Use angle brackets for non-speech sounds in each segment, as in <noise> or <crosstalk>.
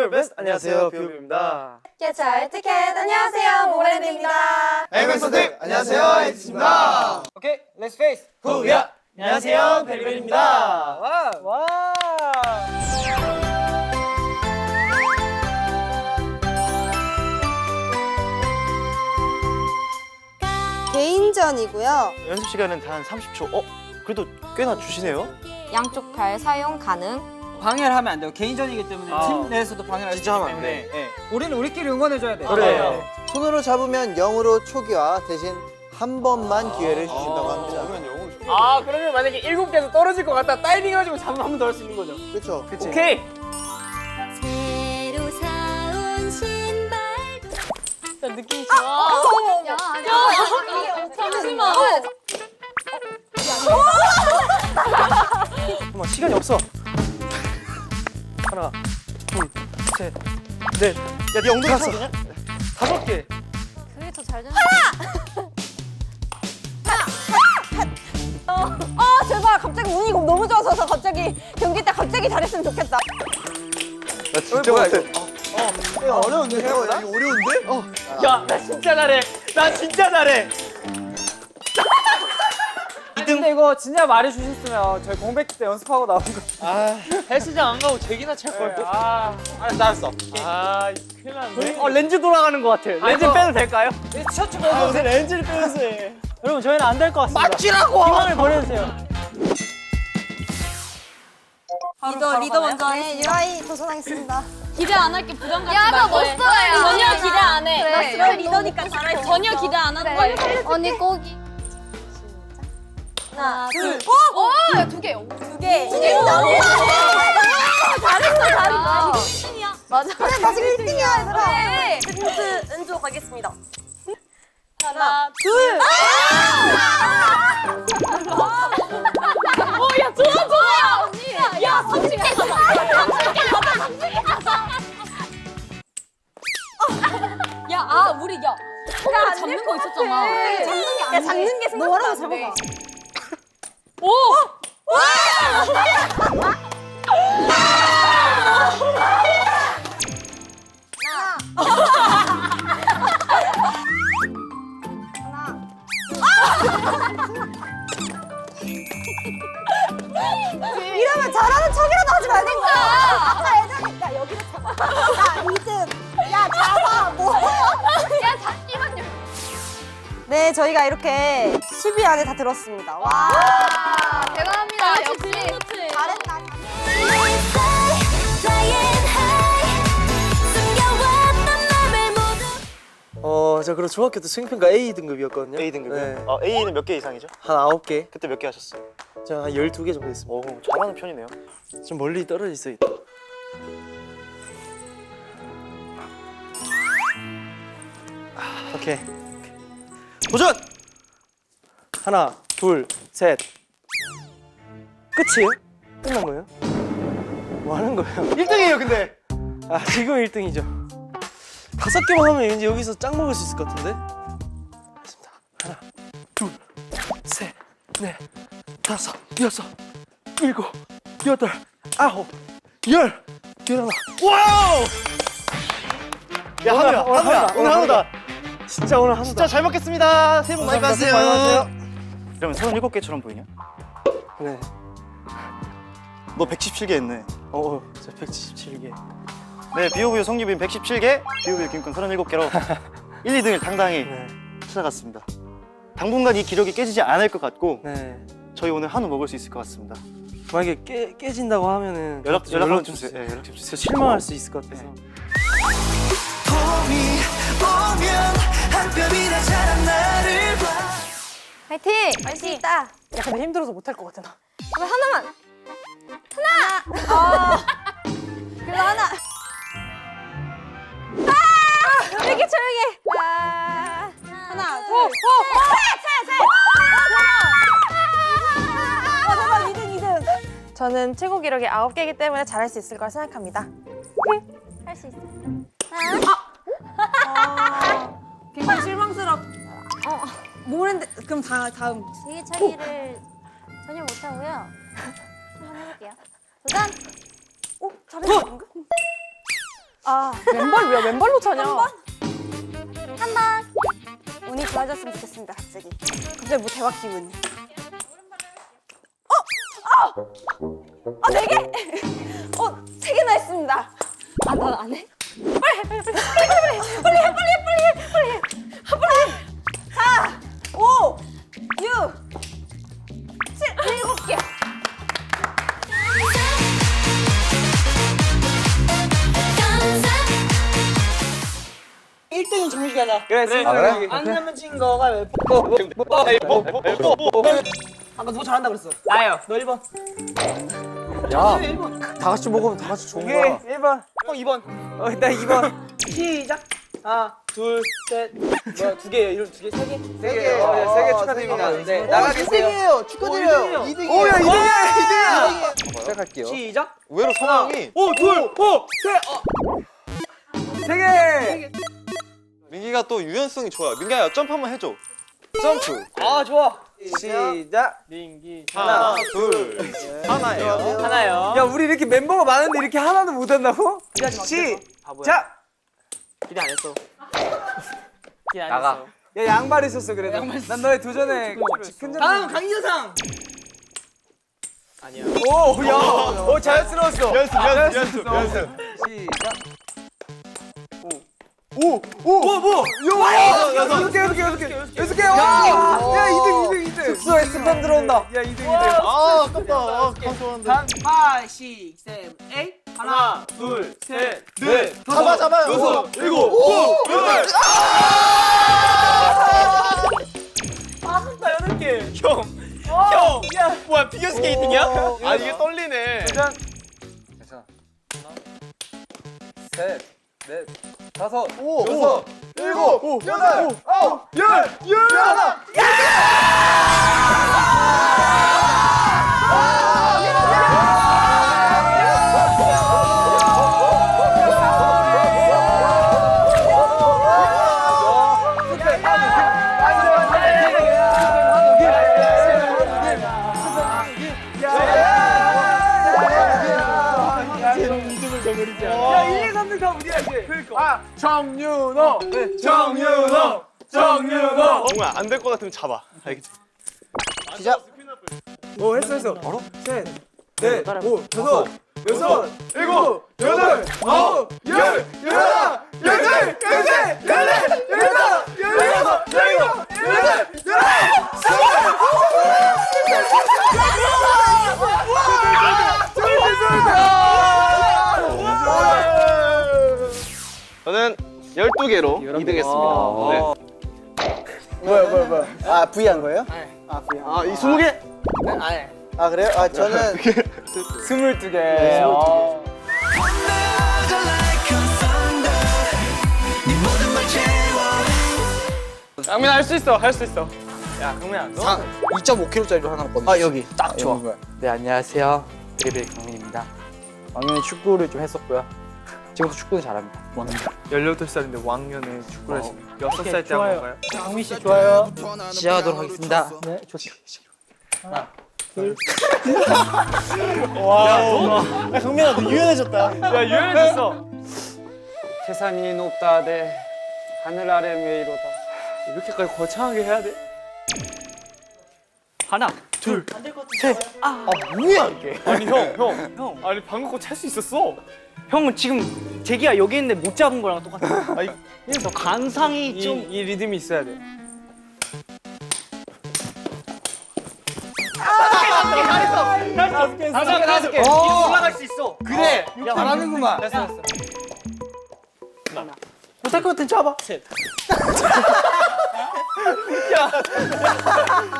your best. 안녕하세요, 비오비입니다. 깨차 티켓 안녕하세요 모래드입니다. 엠 선택 안녕하세요 엑스입니다. 오케이, let's face. 후야. 안녕하세요, 베리베리입니다. 와, 와. 개인전이고요. 연습 시간은 단 30초. 어? 그래도 꽤나 주시네요. 양쪽 팔 사용 가능. 방해를 하면 안 돼요. 개인전이기 때문에 아. 팀 내에서도 방해를 할수 진짜 있기 하면 안 때문에 돼. 네. 우리는 우리끼리 응원해줘야 돼. 그래. 손으로 잡으면 0으로 초기화 대신 한 번만 기회를 주신다고 합니다. 아 그러면 만약에 일곱 개에서 떨어질 것 같다 다이빙 해가지고 잡으면 한 번 더 할 수 있는 거죠 그렇죠. 오케이 새로 사온 신발도. 느낌이 좋아. 야, 야, 잠시만. 잠깐만, 시간이 없어. 하나, 둘, 셋, 넷. 야, 네 엉덩이 쳤냐 다섯 개. 그게 더 잘 되는. 아 제발 갑자기 운이 너무 좋아서 갑자기 경기 때 갑자기 잘했으면 좋겠다. 나 진짜 못해. 어, 어려운데? 이거 어려운데? 어. 야 나 진짜 잘해 나 진짜 잘해 근데 이거 진짜 말해주셨으면 저희 공백 때 연습하고 나온 거. 헬스장 안 가고 제기나 찰 걸 아, 알았어, 알았어. 아 큰일 났네 어 렌즈 돌아가는 것 같아 렌즈 빼도 될까요? 셔츠 벗어. 요새 렌즈를 빼면서 해 여러분 저희는 안 될 것 같습니다. 맞지라고 희망을 보내주세요. 리더 리더 먼저 네, 유아이 도전하겠습니다. 기대 안 할게 부담 갖지 야, 나 멋져요. 전혀 기대 안 해. 그래, 나 리더니까 잘할 수 전혀 기대 안한 거야. 언니 꼭이. 하나 둘. 오, 야, 두 개. 두 개. 인정. 잘했어 잘했어. 맞아. 그래 나 지금 1등이야 얘들아. 네. 힌트 은조 가겠습니다. 하나 둘. 오, 야, 좋아, 좋아. 언니. 야, 30개 가자. 30개 가자, 30개 가자. 야, 아, 우리, 야. 손으로 잡는 거 있었잖아. 잡는 게안 돼. 잡는 게 돼. 오! 네, 저희가 이렇게 수비 안에 다 들었습니다. 와. 대단합니다. 역시. 잘했다. 어, 저 그리고 중학교 때 수행평가 A 등급이었거든요. A 등급이요? 네. 아, A는 몇 개 이상이죠? 한 9개. 그때 몇 개 하셨어요? 제가 한 12개 정도 했습니다. 오, 잘하는 편이네요. 좀 멀리 떨어져 있어 있다. 아, 오케이. 도전! 하나, 둘, 셋. 끝이에요? 끝난 거예요? 뭐 하는 거예요? <laughs> 1등이에요, 근데. 아, 지금 1등이죠. 다섯 개만 하면 왠지 여기서 짱 먹을 수 있을 것 같은데? 알겠습니다. 하나, 둘, 셋, 넷, 다섯, 여섯, 일곱, 여덟, 아홉, 열, 열하나. 와우! 야, 오늘 한우야, 오늘 한우다. 진짜 오늘 한다. 진짜 잘 먹겠습니다. 새해 복 많이 감사합니다. 받으세요. 복 많이 그러면 37개처럼 보이냐? 네. 너 117개 했네. 어, 저 177개. 네, 비오비오 성유빈 117개, 비오비오 김권 37개로 1, 2등을 당당히 네. 찾아갔습니다. 당분간 이 기록이 깨지지 않을 것 같고 네. 저희 오늘 한우 먹을 수 있을 것 같습니다. 만약에 깨, 깨진다고 하면은 연락 저- 연락 좀좀 주세요. 네, 연락 좀 주세요. 실망할 수 있을 것 같아서. 파이팅! 할수 있다. 야, 근데 힘들어서 못할 것 같아, 나. 그럼 하나만. 하나. 어. 그럼 하나. 아! 왜 이렇게 조용해? 아. 하나, 둘, 오, 오, 셋, 셋, 셋. 어, 잠깐, 2등, 2등. 저는 최고 기록이 9개이기 때문에 잘할 수 있을 거라 생각합니다. 할 수 있어. 모르는데 그럼 다 다음. 되게 차기를 전혀 못하고요. 한번 해볼게요. 도전! 오, 잘했어. 방금? 아 왼발 왜 왼발로 차냐? 한 번. 운이 좋아졌으면 좋겠습니다. 갑자기. 갑자기 뭐 대박 기분. 어? 아! 아, 네 개? <laughs> 어, 세 개나 했습니다. 아, 넌 안 해? 빨리, 빨리, 빨리, 그래, 아, 그래? 안 내면 진 거가 왜? 아까 누가 잘한다 그랬어? 나요. 너 1번. 야, 다 같이 먹으면 다 같이 좋은 오케이, 거야. 1번. 형 2번. 어, 나 2번. 시작. 하나, 둘, 셋. 뭐야, 두 개예요? 이런 두 개, 세 개? 세 개. 어, 네, 세개 축하드립니다. 네, 나가겠어요. 축하드려요. 2등이에요. 오, 야, 2등이야, 2등이야. 시작할게요. 시작. 의외로 성형이 오, 둘, 오, 셋. 어. 세 개. 민기가 또 유연성이 좋아요. 민기야 점프 한번 해줘. 점프. 아, 좋아. 시작. 민기. 하나, 둘, 하나예요. 하나요. 야, 우리 이렇게 멤버가 많은데 이렇게 하나도 못 한다고? 시작. 기대 안 했어. <laughs> 기대 안 나가. 했어. 야, 양말 있었어 그래도. 난 너의 도전에 큰 점. 다음 강인상. 오, 야, 오 자연스러웠어. 연습, 연습, 연습, 연습. 시작. 오, 오, 오, 뭐? 야, 여섯 개, 여섯 개, 여섯 개, 여섯 개. 야, 야, 2등, 2등, 2등. 숙소에 스팸 들어온다. 야, 2등, 2등. 아, 아깝다. 아, 감사한데. 5, 6, 7, 8. 하나, 둘, 셋, 넷. 잡아, 잡아요. 여섯, 일곱, 오, 여덟. 아쉽다, 여덟 개. 형, 형. 뭐야, 피겨 스케이팅이야? 아, 이게 떨리네. 괜찮아. 셋, 넷, 다섯, 오, 여섯, 일곱, 여덟, 아홉, 열, 열하나. 야, 아, 정윤호, 정윤호, 정윤호. 정말 안될 것 같으면 잡아. 알겠지? 오, 했어, 했어. 바로? 셋, 넷, 오, 다섯, 여섯, 일곱, 여덟, 아홉, 열, 열하나, 열둘, 열셋, 열넷, 열다섯, 열여섯, 열일곱, 열여덟, 열아홉, 스물, 저는 12개로 2등 했습니다. 네. 뭐야, 뭐야, 뭐야. 아, V 한 거예요? 아, V 한 거. 아, 이 20개? 아, 그래요? 아, 저는 <laughs> 스물두 개. 어. 강민아 할 수 있어, 할 수 있어. 야, 강민아, 너 2.5kg짜리로 하나 먹거든요. 아, 여기. 딱 좋아. 네 안녕하세요 드리블 강민입니다 왕년에 축구를 좀 했었고요 지금도 축구는 잘합니다 18살인데 왕년에 축구를 했어. 6살 때한 건가요? 강민 씨 좋아요. 시작하도록 하겠습니다 네, 좋지. <laughs> 야, 성민아, 너 유연해졌다. 야, 유연해졌어. 태산이 높다 대 하늘 아래 메이로다 이렇게까지 거창하게 해야 돼? 하나 뭐야, 이게? 아니, 형, 형. <laughs> 형. 아니, 방금 거 찰 수 있었어. 형은 지금 제기야 여기 있는데 못 잡은 거랑 똑같아. 아니, 그래서 관상이 이, 좀 이 리듬이 있어야 돼. 다섯 개, 다섯 개. 올라갈 수 있어. 그래! 야, 잘하는구만. 됐어, 됐어. 못할 것 같은 쳐봐. 셋. <laughs>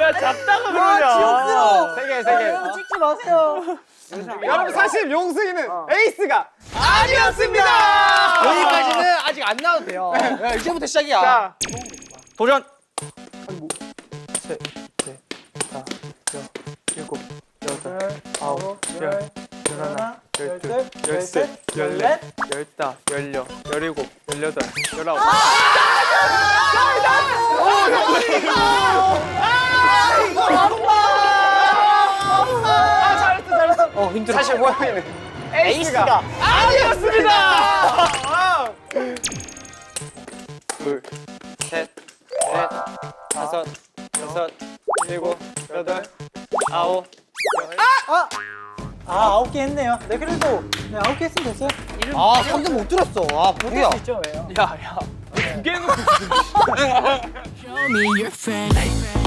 야, 잡다가 그러냐. 지옥스러워. 세 개, 세 개. 여러분 찍지 마세요. <laughs> 여러분, 사실 용승이는 에이스가 아니었습니다! 여기까지는 아직 안 나와도 돼요. 야, 이제부터 시작이야. 자, 도전. 일곱, 여덟, 아홉, 열, 열하나, 열둘, 열셋, 열넷, 열다, 열여, 열일곱, 열여덟, 열아홉. 어 힘들어. 사실 모양이는 <laughs> 에이스가 아니었습니다. 둘, 셋, 넷, 다섯, 여섯, 일곱, 여덟, 아홉, 열. 아! 아! 쉽게 했네요. 네, 그래도 네, 아홉 개 했으면 됐어요. 아 3등 못 들었어 아 뭐야 수 있죠, 왜요? 야야 두개 해놓고 Show me your friend.